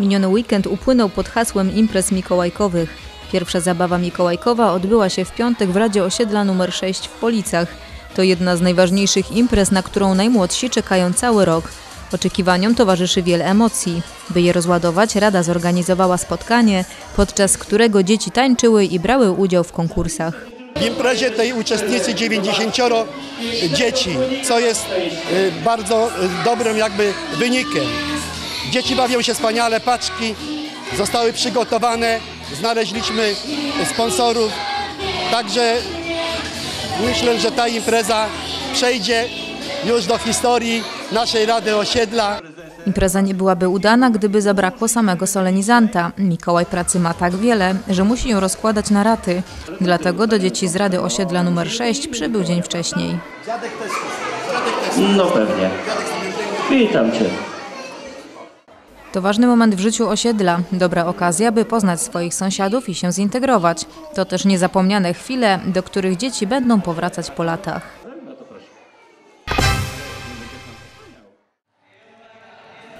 Miniony weekend upłynął pod hasłem imprez mikołajkowych. Pierwsza zabawa mikołajkowa odbyła się w piątek w Radzie Osiedla nr 6 w Policach. To jedna z najważniejszych imprez, na którą najmłodsi czekają cały rok. Oczekiwaniom towarzyszy wiele emocji. By je rozładować, Rada zorganizowała spotkanie, podczas którego dzieci tańczyły i brały udział w konkursach. W imprezie tej uczestniczy 90 dzieci, co jest y, bardzo y, dobrym jakby wynikiem. Dzieci bawią się wspaniale, paczki zostały przygotowane, znaleźliśmy sponsorów, także myślę, że ta impreza przejdzie już do historii naszej Rady Osiedla. Impreza nie byłaby udana, gdyby zabrakło samego solenizanta. Mikołaj pracy ma tak wiele, że musi ją rozkładać na raty. Dlatego do dzieci z Rady Osiedla nr 6 przybył dzień wcześniej. No pewnie. Witam Cię. To ważny moment w życiu osiedla, dobra okazja, by poznać swoich sąsiadów i się zintegrować. To też niezapomniane chwile, do których dzieci będą powracać po latach.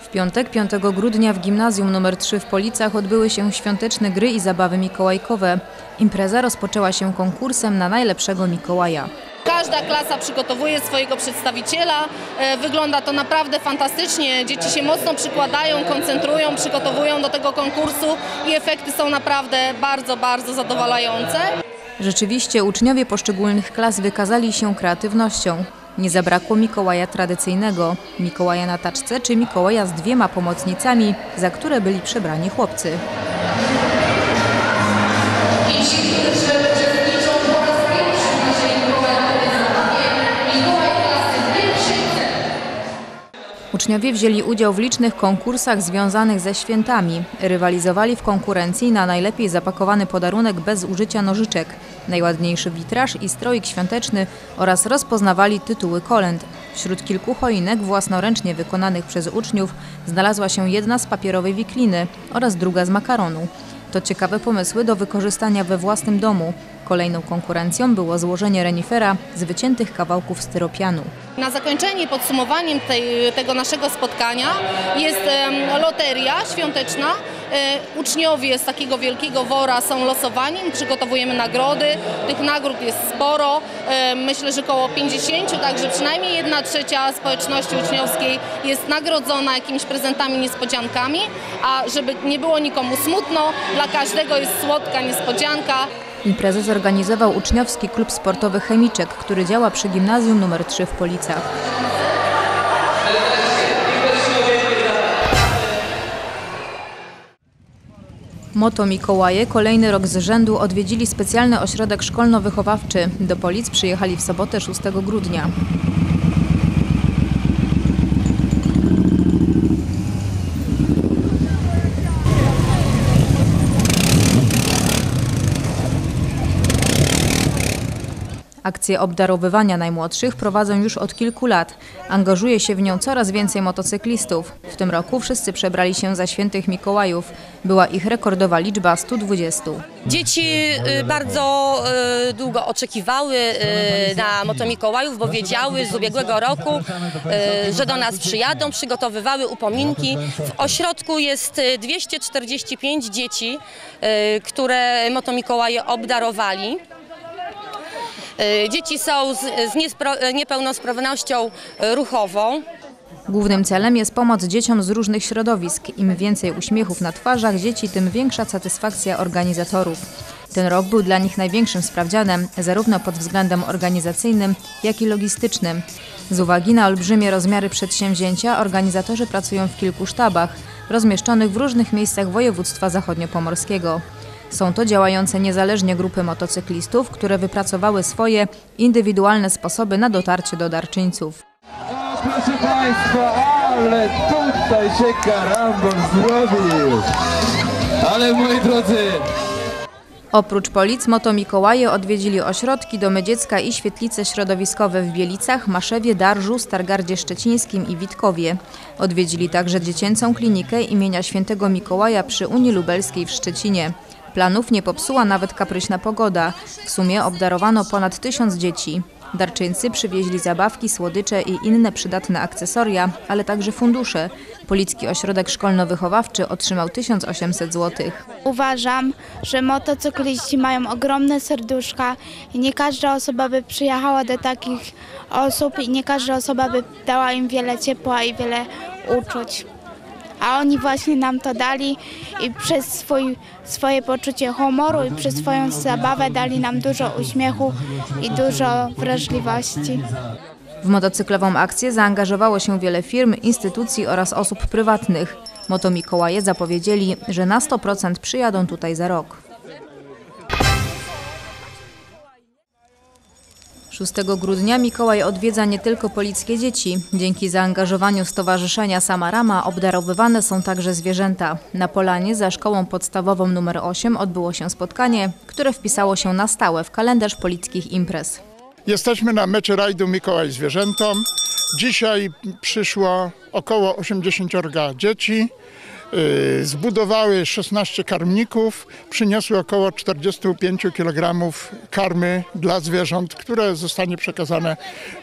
W piątek, 5 grudnia w gimnazjum nr 3 w Policach odbyły się świąteczne gry i zabawy mikołajkowe. Impreza rozpoczęła się konkursem na najlepszego Mikołaja. Każda klasa przygotowuje swojego przedstawiciela. E, Wygląda to naprawdę fantastycznie. Dzieci się mocno przykładają, koncentrują, przygotowują do tego konkursu i efekty są naprawdę bardzo, bardzo zadowalające. Rzeczywiście uczniowie poszczególnych klas wykazali się kreatywnością. Nie zabrakło Mikołaja tradycyjnego, Mikołaja na taczce czy Mikołaja z dwiema pomocnicami, za które byli przebrani chłopcy. Uczniowie wzięli udział w licznych konkursach związanych ze świętami. Rywalizowali w konkurencji na najlepiej zapakowany podarunek bez użycia nożyczek, najładniejszy witraż i stroik świąteczny oraz rozpoznawali tytuły kolęd. Wśród kilku choinek własnoręcznie wykonanych przez uczniów znalazła się jedna z papierowej wikliny oraz druga z makaronu. To ciekawe pomysły do wykorzystania we własnym domu. Kolejną konkurencją było złożenie renifera z wyciętych kawałków styropianu. Na zakończenie, podsumowaniem tej, tego naszego spotkania jest loteria świąteczna. E, Uczniowie z takiego wielkiego wora są losowani, przygotowujemy nagrody. Tych nagród jest sporo, e, myślę, że około 50, także przynajmniej 1 trzecia społeczności uczniowskiej jest nagrodzona jakimiś prezentami, niespodziankami, a żeby nie było nikomu smutno, dla każdego jest słodka niespodzianka. Imprezę zorganizował uczniowski klub sportowy Chemiczek, który działa przy gimnazjum nr 3 w Policach. Moto Mikołaje kolejny rok z rzędu odwiedzili specjalny ośrodek szkolno-wychowawczy. Do Polic przyjechali w sobotę 6 grudnia. Akcję obdarowywania najmłodszych prowadzą już od kilku lat. Angażuje się w nią coraz więcej motocyklistów. W tym roku wszyscy przebrali się za świętych Mikołajów. Była ich rekordowa liczba 120. Dzieci y, bardzo y, długo oczekiwały y, na Motomikołajów, bo wiedziały z ubiegłego roku, że do nas przyjadą, przygotowywały upominki. W ośrodku jest y, 245 dzieci, które Motomikołaje obdarowali. Y, Dzieci są z, z niespro- niepełnosprawnością y, ruchową. Głównym celem jest pomoc dzieciom z różnych środowisk. Im więcej uśmiechów na twarzach dzieci, tym większa satysfakcja organizatorów. Ten rok był dla nich największym sprawdzianem, zarówno pod względem organizacyjnym, jak i logistycznym. Z uwagi na olbrzymie rozmiary przedsięwzięcia, organizatorzy pracują w kilku sztabach, rozmieszczonych w różnych miejscach województwa zachodniopomorskiego. Są to działające niezależnie grupy motocyklistów, które wypracowały swoje indywidualne sposoby na dotarcie do darczyńców. Proszę Państwa, ale tutaj się karambol zrobił. Ale moi drodzy, Oprócz Polic, Moto Mikołaje odwiedzili ośrodki Domy Dziecka i świetlice środowiskowe w Bielicach, Maszewie, Darżu, Stargardzie Szczecińskim i Witkowie. Odwiedzili także dziecięcą klinikę imienia Świętego Mikołaja przy Unii Lubelskiej w Szczecinie. Planów nie popsuła nawet kapryśna pogoda. W sumie obdarowano ponad tysiąc dzieci. Darczyńcy przywieźli zabawki, słodycze i inne przydatne akcesoria, ale także fundusze. Policki Ośrodek Szkolno-Wychowawczy otrzymał 1800 zł. Uważam, że motocykliści mają ogromne serduszka i nie każda osoba by przyjechała do takich osób i nie każda osoba by dała im wiele ciepła i wiele uczuć. A oni właśnie nam to dali i przez swój, swoje poczucie humoru i przez swoją zabawę dali nam dużo uśmiechu i dużo wrażliwości. W motocyklową akcję zaangażowało się wiele firm, instytucji oraz osób prywatnych. Moto Mikołaje zapowiedzieli, że na 100% przyjadą tutaj za rok. 6 grudnia Mikołaj odwiedza nie tylko polickie dzieci. Dzięki zaangażowaniu Stowarzyszenia Samarama obdarowywane są także zwierzęta. Na Polanie za szkołą podstawową nr 8 odbyło się spotkanie, które wpisało się na stałe w kalendarz polickich imprez. Jesteśmy na mecie rajdu Mikołaj Zwierzętom. Dzisiaj przyszło około 80 dzieci. Yy, Zbudowały 16 karmników, przyniosły około 45 kg karmy dla zwierząt, które zostanie przekazane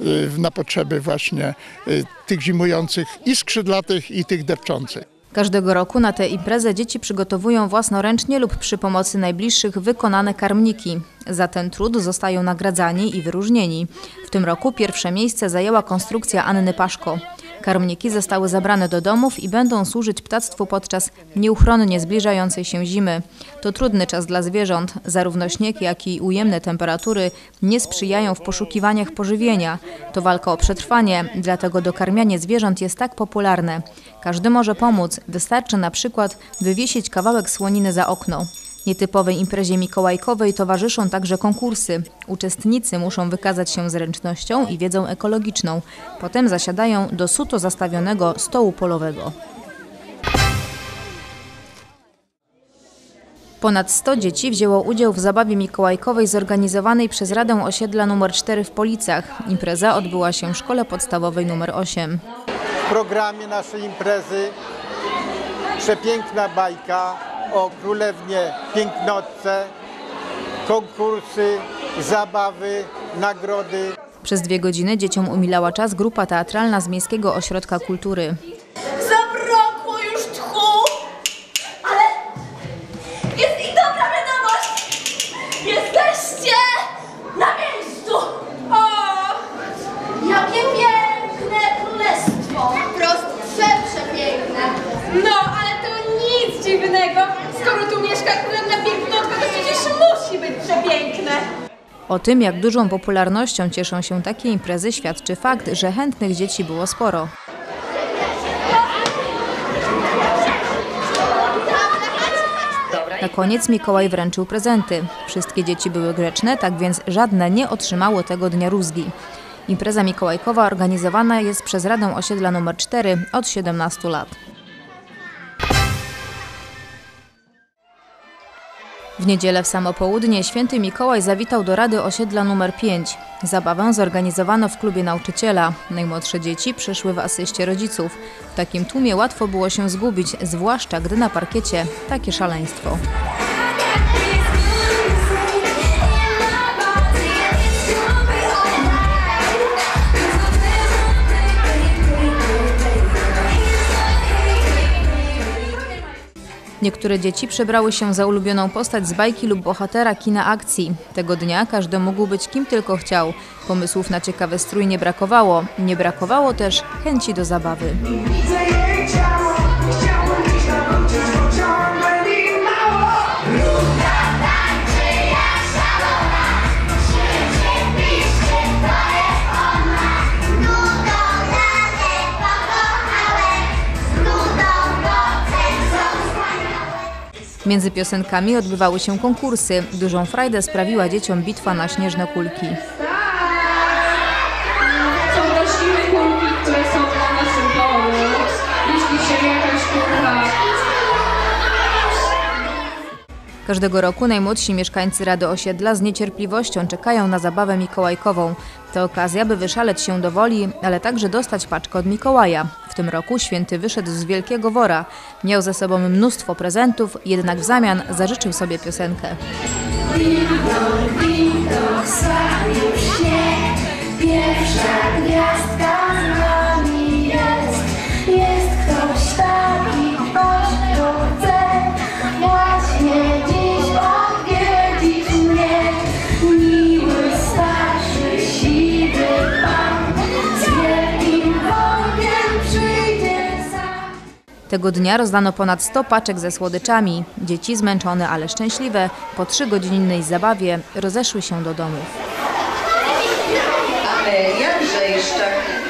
yy, na potrzeby właśnie yy, tych zimujących i skrzydlatych i tych depczących. Każdego roku na tę imprezę dzieci przygotowują własnoręcznie lub przy pomocy najbliższych wykonane karmniki. Za ten trud zostają nagradzani i wyróżnieni. W tym roku pierwsze miejsce zajęła konstrukcja Anny Paszko. Karmniki zostały zabrane do domów i będą służyć ptactwu podczas nieuchronnie zbliżającej się zimy. To trudny czas dla zwierząt. Zarówno śnieg, jak i ujemne temperatury nie sprzyjają w poszukiwaniach pożywienia. To walka o przetrwanie, dlatego dokarmianie zwierząt jest tak popularne. Każdy może pomóc. Wystarczy na przykład wywiesić kawałek słoniny za okno. Nietypowej imprezie mikołajkowej towarzyszą także konkursy. Uczestnicy muszą wykazać się zręcznością i wiedzą ekologiczną. Potem zasiadają do suto zastawionego stołu polowego. Ponad 100 dzieci wzięło udział w zabawie mikołajkowej zorganizowanej przez Radę Osiedla nr 4 w Policach. Impreza odbyła się w szkole podstawowej nr 8. w programie naszej imprezy przepiękna bajka o królewnie pięknotce, konkursy, zabawy, nagrody. Przez dwie godziny dzieciom umilała czas grupa teatralna z Miejskiego Ośrodka Kultury. O tym, jak dużą popularnością cieszą się takie imprezy, świadczy fakt, że chętnych dzieci było sporo. Na koniec Mikołaj wręczył prezenty. Wszystkie dzieci były grzeczne, tak więc żadne nie otrzymało tego dnia rózgi. Impreza mikołajkowa organizowana jest przez Radę Osiedla nr 4 od 17 lat. W niedzielę w samo południe święty Mikołaj zawitał do Rady Osiedla nr 5. Zabawę zorganizowano w klubie nauczyciela. Najmłodsze dzieci przyszły w asyście rodziców. W takim tłumie łatwo było się zgubić, zwłaszcza gdy na parkiecie takie szaleństwo. Niektóre dzieci przebrały się za ulubioną postać z bajki lub bohatera kina akcji. Tego dnia każdy mógł być kim tylko chciał. Pomysłów na ciekawy strój nie brakowało. Nie brakowało też chęci do zabawy. Między piosenkami odbywały się konkursy. Dużą frajdę sprawiła dzieciom bitwa na śnieżne kulki. Każdego roku najmłodsi mieszkańcy Rady Osiedla z niecierpliwością czekają na zabawę mikołajkową. To okazja, by wyszaleć się do woli, ale także dostać paczkę od Mikołaja. W tym roku święty wyszedł z wielkiego wora. Miał ze sobą mnóstwo prezentów, jednak w zamian zażyczył sobie piosenkę. Widok, sławił śnieg. Pierwsza gwiazdka z Tego dnia rozdano ponad 100 paczek ze słodyczami. Dzieci zmęczone, ale szczęśliwe, po trzygodzinnej zabawie rozeszły się do domów. Amelia Brzejszczak.